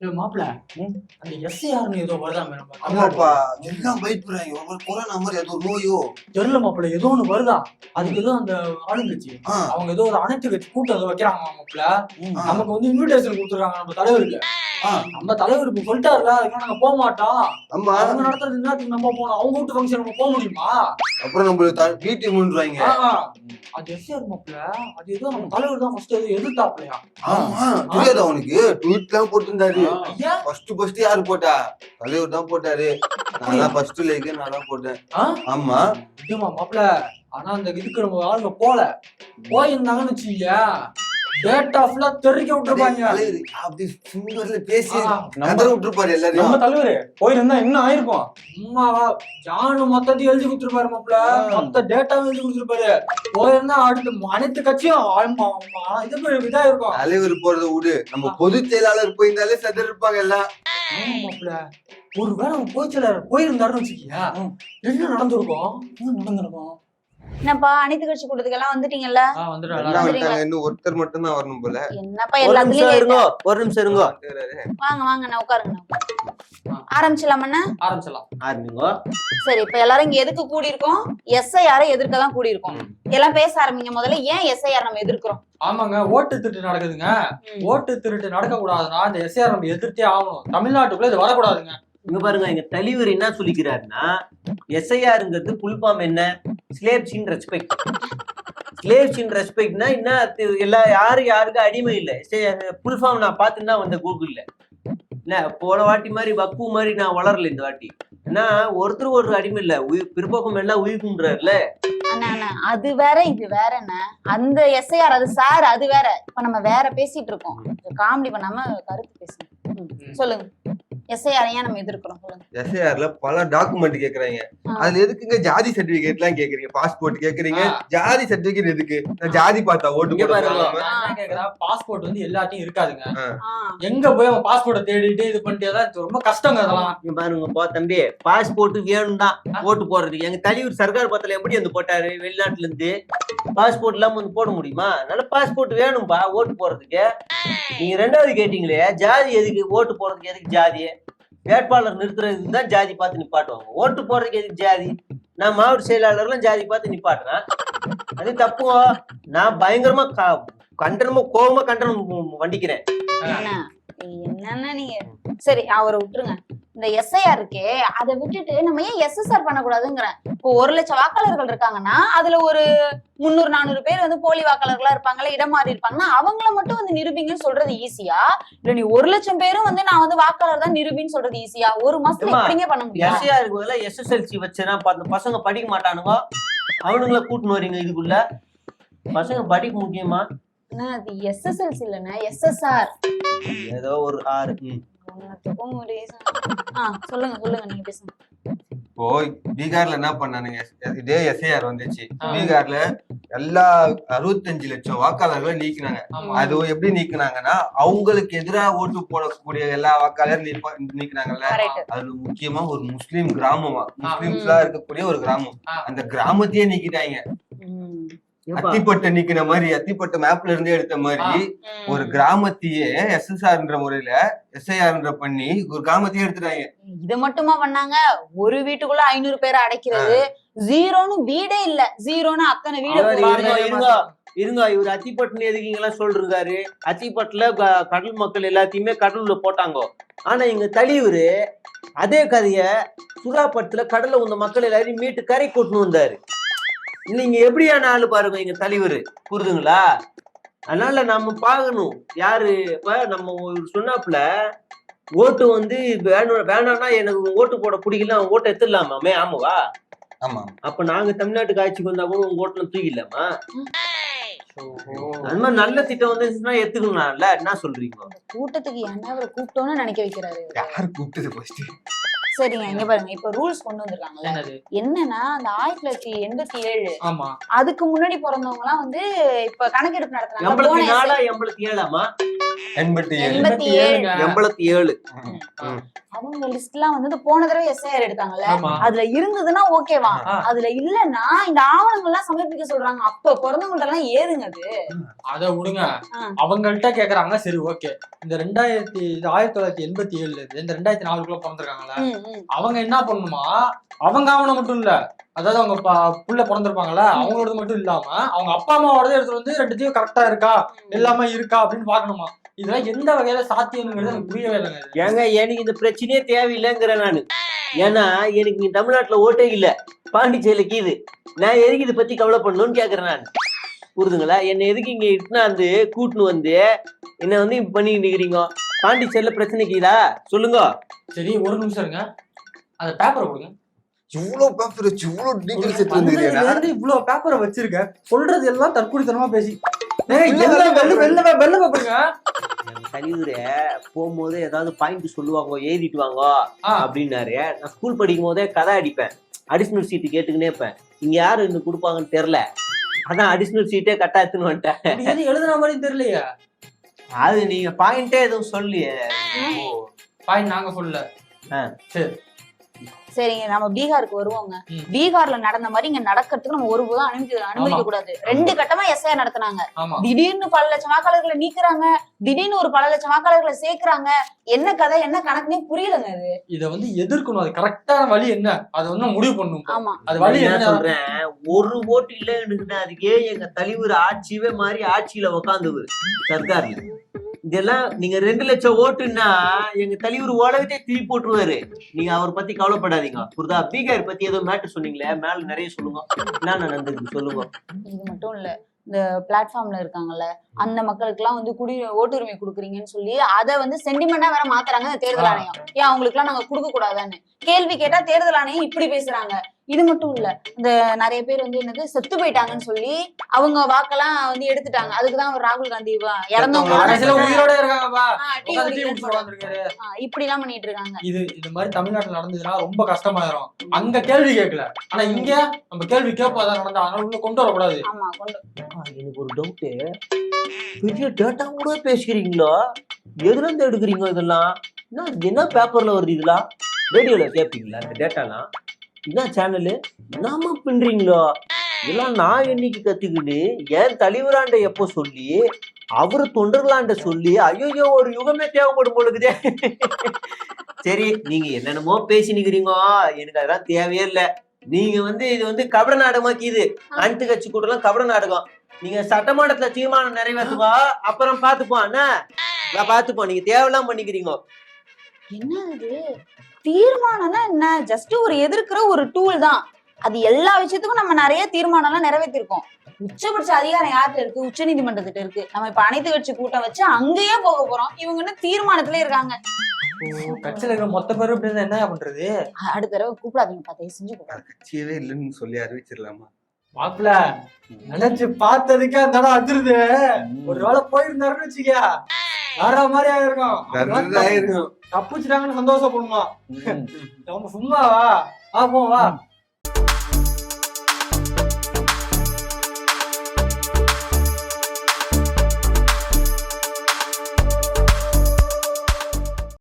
ஏய் மாப்பிள அந்த எஸ்ஐஆர்னு ஏதோ வருதாமே நம்ம ஆமாப்பா. எல்லாம் பயப்படுறாங்க ஒரு கொரோனா மாதிரி அது ஒரு நோயோ. தெரியல மாப்பிள ஏதோ ஒண்ணு வருதா? அதுக்கு ஏதோ அந்த ஆளுங்கட்சி. அவங்க ஏதோ ஒரு அனைத்து கட்சி கூட்டம் வைக்கிறாங்க மாப்பிள ஆ, நமக்கு வந்து இன்விடேஷன் கொடுத்துருக்காங்க நம்ம தலைவருக்கு. நம்ம தலைவர் சொல்லிட்டாருல அதுக்கு நாங்க போக மாட்டோம். ஆமா. அவங்க நடத்துறது என்னத்துக்கு நம்ம போகணும். அவங்க வீட்டு ஃபங்க்ஷன் நம்ம போக முடியுமா? அப்புறம் நம்ம வீட்டு முன்றாங்க அது எஸ்ஐஆர் மாப்பிள. அது ஏதோ நம்ம தலைவர் தான் ஃபர்ஸ்ட் எது எதிர்த்தாப்லையா ஆமா. தெரியாதா அவனுக்கு ட்வீட் எல்லாம் போட்டிருந்தாரு. ஃபர்ஸ்ட் ஃபர்ஸ்ட் யாரு போட்டா? தலைவர் தான் போட்டாரு. நான் தான் ஃபர்ஸ்ட் லைக் நான் தான் போட்டேன்? ஆமா. மாப்பிள. ஆனா அந்த இதுக்கு நம்ம ஆளுங்க போல. போயிருந்தாங்கன்னு வச்சுக்க டேட்டா ஃபுல்லா தெரிவிக்க விட்டுருப்பாங்க. தலைவர் அப்படி சிங்கர்ல பேசி கதற விட்டுருப்பாரு நம்ம தலைவரு போயிருந்தா என்ன ஆயிருக்கும்? சும்மாவா ஜானு மொத்தத்தையும் எழுதி கொடுத்துருப்பாரு மாப்பிள மொத்த டேட்டாவும் எழுதி கொடுத்துருப்பாரு. போயிருந்தா அடுத்து அனைத்து கட்சியும் ஆமா, ஆமா, இது இதா இருக்கும். தலைவர் போறத விடு. நம்ம பொதுச் செயலாளர் போயிருந்தாலே செதற இருப்பாங்க எல்லாம். ஆமா மாப்பிள ஒருவேளை அவங்க போய்ச்சல போயிருந்தாருன்னு வச்சுக்கியா என்ன நடந்திருக்கும்? என்ன நடந்திருக்கும்? என்னப்பா அனைத்து கட்சி கூட்டத்துக்கெல்லாம் வந்துட்டீங்கல்ல? இன்னும் ஒருத்தர் மட்டும் தான் வரணும் போல. என்னப்பா ஒரு நிமிஷம் எல்லாத்துலயும் இருங்கோ ஒரு நிமிஷம் இருங்கோ. வாங்க வாங்க நான் உட்காருங்க. ஆரம்பிச்சலாமண்ணா ஆரம்பிச்சிடலாம் ஆரம்பிங்கோ. சரி இப்ப எல்லாரும் இங்க எதுக்கு கூடி இருக்கோம் எஸ்ஐஆர எதிர்க்க தான் கூடி இருக்கோம் எல்லாம் பேச ஆரம்பிங்க. முதல்ல ஏன் எஸ்ஐஆர் நம்ம எதிர்க்கிறோம்? ஆமாங்க ஓட்டு திருட்டு நடக்குதுங்க. ஓட்டு திருட்டு நடக்க கூடாதுன்னா இந்த எஸ்ஆர் நம்ம எதிர்த்தே ஆகணும். தமிழ்நாட்டுக்குள்ள இது வரக்கூடாதுங்க. இங்க பாருங்க எங்க தலைவர் என்ன சொல்லிக்கிறாருன்னா எஸ்ஐஆருங்கிறது புல்பாம் என்ன? ஸ்லேப்ஸ் இன் ரெஸ்பெக்ட் ஸ்லேப்ஸ் இன் ரெஸ்பெக்ட்னா என்ன? எல்லா யாரு யாருக்கு அடிமை இல்லை. புல் ஃபார்ம் நான் பார்த்துன்னு தான் வந்தேன் கூகுள்ல என்ன? போன வாட்டி மாதிரி வக்கு மாதிரி நான் வளரல இந்த வாட்டி. ஏன்னா ஒருத்தர் ஒரு அடிமை இல்ல. பிற்போக்கம் எல்லாம் உயிர்க்குன்றாருல அது வேற இது வேற என்ன அந்த எஸ்ஐஆர் அது சார் அது வேற. இப்ப நம்ம வேற பேசிட்டு இருக்கோம். காமெடி பண்ணாம கருத்து பேசுங்க. ம், சொல்லுங்க. எஸ்ஐஆர் ஏன் நம்ம எதிர்க்கிறோம் சொல்லுங்க. எஸ்ஐஆர்ல பல டாக்குமெண்ட் கேக்குறாங்க. அதுல எதுக்குங்க ஜாதி சர்டிபிகேட் எல்லாம் கேக்குறீங்க? பாஸ்போர்ட் கேக்குறீங்க. ஜாதி சர்டிபிகேட் எதுக்கு? நான் ஜாதி பார்த்தா ஓட்டு பாஸ்போர்ட் வந்து எல்லாத்தையும் இருக்காதுங்க. எங்க போய் அவன் பாஸ்போர்ட்டை தேடிட்டு இது பண்ணிட்டு ரொம்ப கஷ்டங்க அதெல்லாம். பாருங்க போ தம்பி. பாஸ்போர்ட் வேணும் தான் ஓட்டு போடுறதுக்கு. எங்க தலைவர் சர்க்கார் பத்தில எப்படி வந்து போட்டாரு? வெளிநாட்டுல இருந்து பாஸ்போர்ட் இல்லாம வந்து போட முடியுமா? அதனால பாஸ்போர்ட் வேணும்பா ஓட்டு போடுறதுக்கு. நீங்க ரெண்டாவது கேட்டீங்களே ஜாதி எதுக்கு? ஓட்டு போடுறதுக்கு எதுக்கு ஜாதி? வேட்பாளர் நிறுத்துறதுக்கு தான் ஜாதி பார்த்து நிப்பாட்டுவாங்க. ஓட்டு போடுறதுக்கு எதுக்கு ஜாதி? நான் மாவட்ட செயலாளர்லாம் ஜாதி பார்த்து நிப்பாட்டுறேன். அது தப்புவோ? நான் பயங்கரமா கண்டனமா கோபமா கண்டனம் வண்டிக்கிறேன். என்னன்னா நீங்க? சரி அவரை விட்டுருங்க. இந்த எஸ்ஐஆர் இருக்கே அதை விட்டுட்டு நம்ம ஏன் எஸ்எஸ்ஆர் பண்ணக்கூடாதுங்கிறேன் இப்போ ஒரு லட்சம் வாக்காளர்கள் இருக்காங்கன்னா அதுல ஒரு முந்நூறு நானூறு பேர் வந்து போலி வாக்காளர்களா இருப்பாங்கல்ல இடம் மாறி இருப்பாங்கன்னா அவங்கள மட்டும் வந்து நிரூபிங்கன்னு சொல்றது ஈஸியா இல்ல நீ ஒரு லட்சம் பேரும் வந்து நான் வந்து வாக்காளர் தான் நிரூபின்னு சொல்றது ஈஸியா ஒரு மாசத்துல எப்படிங்க பண்ண முடியும்? எஸ்ஐஆருக்கு பதிலா எஸ்எஸ்எல்சி வச்சுனா பசங்க படிக்க மாட்டானுங்க. அவனுங்கள கூட்டின்னு வரீங்க இதுக்குள்ள. பசங்க படிக்க முக்கியமா? அது எஸ்எஸ்எல்சி இல்லைன்னா எஸ்எஸ்ஆர் ஏதோ ஒரு ஆறு ம். ஆ சொல்லுங்க சொல்லுங்க நீங்க பேசுங்க. இப்போ பீகார்ல என்ன பண்ணானுங்க? இதே எஸ்ஐஆர் வந்துச்சு. பீகார்ல எல்லா அறுபத்தஞ்சு லட்சம் வாக்காளர்களை நீக்கினாங்க. அது எப்படி நீக்கினாங்கன்னா அவங்களுக்கு எதிராக ஓட்டு போடக்கூடிய எல்லா வாக்காளரும் நீக்கினாங்கல்ல? அதுல முக்கியமா ஒரு முஸ்லீம் கிராமமா. முஸ்லிம்ஸ்லாம் இருக்கக்கூடிய ஒரு கிராமம். அந்த கிராமத்தையே நீக்கிட்டாங்க. அத்திப்பட்டை நீக்கின மாதிரி அத்திப்பட்டை மேப்ல இருந்தே எடுத்த மாதிரி ஒரு கிராமத்தையே எஸ்எஸ்ஆர்ன்ற முறையில எஸ்ஐஆர்ன்ற பண்ணி ஒரு கிராமத்தையே எடுத்துட்டாங்க. இது மட்டுமா பண்ணாங்க? ஒரு வீட்டுக்குள்ள ஐநூறு பேரை அடைக்கிறது. ஜீரோன்னு வீடே இல்ல. ஜீரோன்னு அத்தனை வீடு. இருங்க, இருங்க. இருங்க இவர் அத்திப்பட்டுன்னு எதுக்கு இங்கெல்லாம் சொல்றாரு? அத்திப்பட்டுல கடல் மக்கள் எல்லாத்தையுமே கடலுள்ள போட்டாங்க. ஆனா எங்க தலைவர் அதே கதைய சுறாப்பட்டுல கடல்ல உந்த மக்கள் எல்லாரையும் மீட்டு கரை கொட்டுன்னு வந்தாரு. நீங்க எப்படியான ஆளு பாருங்க எங்க தலைவர்? புரிதுங்களா? அதனால நம்ம பார்க்கணும். யாரு? இப்ப நம்ம ஒரு சொன்னாப்புல ஓட்டு வந்து வேணும் வேணாம்னா எனக்கு ஓட்டு போட பிடிக்கல அவன் ஓட்டு எடுத்துடலாமாமே? ஆமாவா? ஆமா. அப்ப நாங்க தமிழ்நாட்டுக்கு ஆட்சிக்கு வந்தா கூட உங்க ஓட்டுல தூக்கிடலாமா. அது மாதிரி நல்ல திட்டம் வந்துச்சுன்னா எடுத்துக்கணும்ல என்ன சொல்றீங்க? கூட்டத்துக்கு என்ன அவரை கூப்பிட்டோன்னு நினைக்க வைக்கிறாரு. யாரு கூப்பிட்டது ஃபர்ஸ்ட் சரிங்க இங்க பாருங்க. இப்ப ரூல்ஸ் கொண்டு வந்திருக்காங்கல்ல. என்னன்னா அந்த ஆயிரத்தி தொள்ளாயிரத்தி எண்பத்தி ஏழு அதுக்கு முன்னாடி பிறந்தவங்க எல்லாம் வந்து இப்ப கணக்கெடுப்பு நடத்துறாங்க. எண்பத்தி எண்பத்தி ஏழு. எண்பத்தி ஏழு. லிஸ்ட் எல்லாம் வந்து இந்த போன தடவை எஸ்ஐஆர் எடுத்தாங்கல்ல? அதுல இருந்ததுன்னா ஓகேவா. அதுல இல்லன்னா இந்த ஆவணங்கள் எல்லாம் சமர்ப்பிக்க சொல்றாங்க. அப்ப பிறந்தவங்கள்ட்ட எல்லாம் ஏதுங்க அது அத விடுங்க. அவங்கள்ட்ட கேக்குறாங்க. சரி ஓகே இந்த ரெண்டாயிரத்தி இது ஆயிரத்தி தொள்ளாயிரத்தி எண்பத்தி ஏழுல இருந்து இந்த ரெண்டாயிரத்தி நாலுக்குள்ள பிறந்திருக்காங்களா. அவங்க என்ன பண்ணணுமா அவங்க ஆவணம் மட்டும் இல்ல. அதாவது அவங்க புள்ள பிறந்திருப்பாங்கல்ல அவங்களோடது மட்டும் இல்லாம அவங்க அப்பா அம்மாவோடது எடுத்து வந்து ரெண்டுத்தையும் கரெக்டா இருக்கா? எல்லாமே இருக்கா அப்படின்னு பாக்கணுமா இதெல்லாம் எந்த வகையில சாத்தியம்ங்கிறது எனக்கு புரியவே இல்லைங்க. ஏங்க எனக்கு இந்த பிரச்சனையே தேவையில்லைங்கிறேன் நானு. ஏன்னா எனக்கு நீ தமிழ்நாட்டுல ஓட்டே இல்ல. பாண்டிச்சேரியில கீது. நான் எதுக்கு இதை பத்தி கவலைப்படணும்னு கேக்குறேன் நான். புரிதுங்களா? என்னை எதுக்கு இங்க இட்டுனாந்து கூட்டுன்னு வந்து என்ன வந்து பண்ணிட்டு இருக்கிறீங்க பாண்டிச்சேரியில பிரச்சனை கீதா? சொல்லுங்க. சரி ஒரு நிமிஷம் இருங்க. அந்த பேப்பரை கொடுங்க. இவ்வளவு பேப்பர் வச்சு இவ்வளவு டீட்டெயில்ஸ் எடுத்து இவ்வளவு பேப்பரை வச்சிருக்க. சொல்றது எல்லாம் தற்கொலைத்தனமா பேசி. போகும்போது ஏதாவது பாயிண்ட் சொல்லுவாங்க எழுதிட்டு வாங்க ஆ. அப்படின்னாரு. நான் ஸ்கூல் படிக்கும் போதே கதை அடிப்பேன். அடிஷனல் சீட்டு கேட்டுக்கினே இருப்பேன். இங்க யாரு இன்னும் கொடுப்பாங்கன்னு தெரியல. அதான் அடிஷனல் சீட்டே கட்டா எடுத்துன்னு வந்துட்டேன் எழுதுன மாதிரி தெரியலையே. அது நீங்க பாயிண்டே எதுவும் சொல்லியே பாய் நாங்க சொல்லல. சரி. சரிங்க நம்ம பீகாருக்கு வருவோங்க. பீகார்ல நடந்த மாதிரி இங்க நடக்கிறதுக்கு நம்ம ஒருபோதும் அனுமதி அனுமதிக்க கூடாது ரெண்டு கட்டமா எஸ்ஐஆர் நடத்துனாங்க. திடீர்னு பல லட்சம் வாக்காளர்களை நீக்குறாங்க. திடீர்னு ஒரு பல லட்சம் வாக்காளர்களை சேர்க்கறாங்க. என்ன கதை என்ன கணக்குனே புரியலங்க அது. இத வந்து எதிர்க்கணும். அது கரெக்டான வழி என்ன? அது வந்து முடிவு பண்ணணும். ஆமா. அது வழி என்ன? சொல்றேன் ஒரு ஓட்டு இல்லைன்னு அதுக்கே எங்க தலைவர் ஆட்சியவே மாதிரி ஆட்சியில உக்காந்துவர் சர்க்கார்ல. இதெல்லாம் நீங்க ரெண்டு லட்சம் ஓட்டுன்னா எங்க தலைவர் உலகத்தை திருப்பி போட்டுருவாரு. நீங்க அவரை பத்தி கவலைப்படாதீங்க. புரிதா? பீகார் பத்தி ஏதோ மேட்டு சொன்னீங்களே மேல நிறைய சொல்லுங்க. என்ன நடந்தது சொல்லுங்க. இது மட்டும் இல்ல இந்த பிளாட்ஃபார்ம்ல இருக்காங்கல்ல அந்த மக்களுக்கு எல்லாம் வந்து குடி ஓட்டுரிமை கொடுக்குறீங்கன்னு சொல்லி அதை வந்து சென்டிமெண்டா வேற மாத்துறாங்க தேர்தல் ஆணையம். ஏன் அவங்களுக்கு எல்லாம் நாங்க கொடுக்க கூடாதுன்னு கேள்வி கேட்டா தேர்தல் ஆணையம் இப்படி பேசுறாங்க. இது மட்டும் இல்ல இந்த நிறைய பேர் வந்து என்னது செத்து போயிட்டாங்கன்னு சொல்லி அவங்க வாக்கெல்லாம் வந்து எடுத்துட்டாங்க. அதுக்குதான் அவர் ராகுல் காந்தி வா- இறந்தவங்க இப்படி எல்லாம் பண்ணிட்டு இருக்காங்க. இது இது மாதிரி தமிழ்நாட்டுல நடந்ததுன்னா ரொம்ப கஷ்டமாயிரும். அங்க கேள்வி கேட்கல. ஆனா இங்க நம்ம கேள்வி கேட்போம் அதான் நடந்தா அதனால உள்ள கொண்டு வரக்கூடாது. ஆமா கொண்டு. எனக்கு ஒரு டவுட்டு பெரிய டேட்டா கூட பேசுகிறீங்களோ எதுல இருந்து எடுக்கிறீங்க இதெல்லாம்? என்ன என்ன பேப்பர்ல வருது இதெல்லாம்? ரேடியோல கேட்பீங்களா இந்த டேட்டாலாம் என்ன சேனலு நாம பண்றீங்களோ? இதெல்லாம் நான் என்னைக்கு கத்துக்கிட்டு என் தலைவராண்ட எப்போ சொல்லி அவரு தொண்டர்களாண்ட சொல்லி ஐயோ ஒரு யுகமே தேவைப்படும் பொழுதுதே சரி நீங்க என்னென்னமோ பேசினுக்கிறீங்க. எனக்கு அதெல்லாம் தேவையே இல்லை. நீங்க வந்து இது வந்து கபட நாடகமாக்கிது அனைத்து கட்சி கூட்டம்லாம் கபட நாடகம். நீங்க சட்டமன்றத்துல தீர்மானம் நிறைவேற்றுவா அப்புறம் பாத்துப்போம் என்ன நான் பாத்துப்போம் நீங்க தேவையெல்லாம் பண்ணிக்கிறீங்க. என்ன தீர்மானம்னா என்ன? ஜஸ்ட் ஒரு எதிர்க்கிற ஒரு டூல் தான். அது எல்லா விஷயத்துக்கும் நம்ம நிறைய தீர்மானம் எல்லாம் நிறைவேற்றிருக்கோம் உச்சபட்ச அதிகாரம் யார்கிட்ட இருக்கு? உச்ச நீதிமன்றத்திட்ட இருக்கு. நம்ம இப்ப அனைத்து கட்சி கூட்டம் வச்சு அங்கேயே போக போறோம். இவங்க இன்னும் தீர்மானத்திலே இருக்காங்க. கட்சியில இருக்கிற மொத்த பேரும் என்ன பண்றது? அடுத்த தடவை கூப்பிடாதீங்க. பார்த்தே செஞ்சு கட்சியவே இல்லைன்னு சொல்லி அறிவிச்சிடலாமா? மாப்பிள நினைச்சு பார்த்ததுக்கே அந்த இடம் அதிருது. ஒரு வேளை போயிருந்தாருன்னு வச்சுக்க வேற மாதிரி ஆயிருக்கும். தப்பிச்சிட்டாங்கன்னு சந்தோஷப்படுமா? நம்ம சும்மாவா? ஆ போ வா.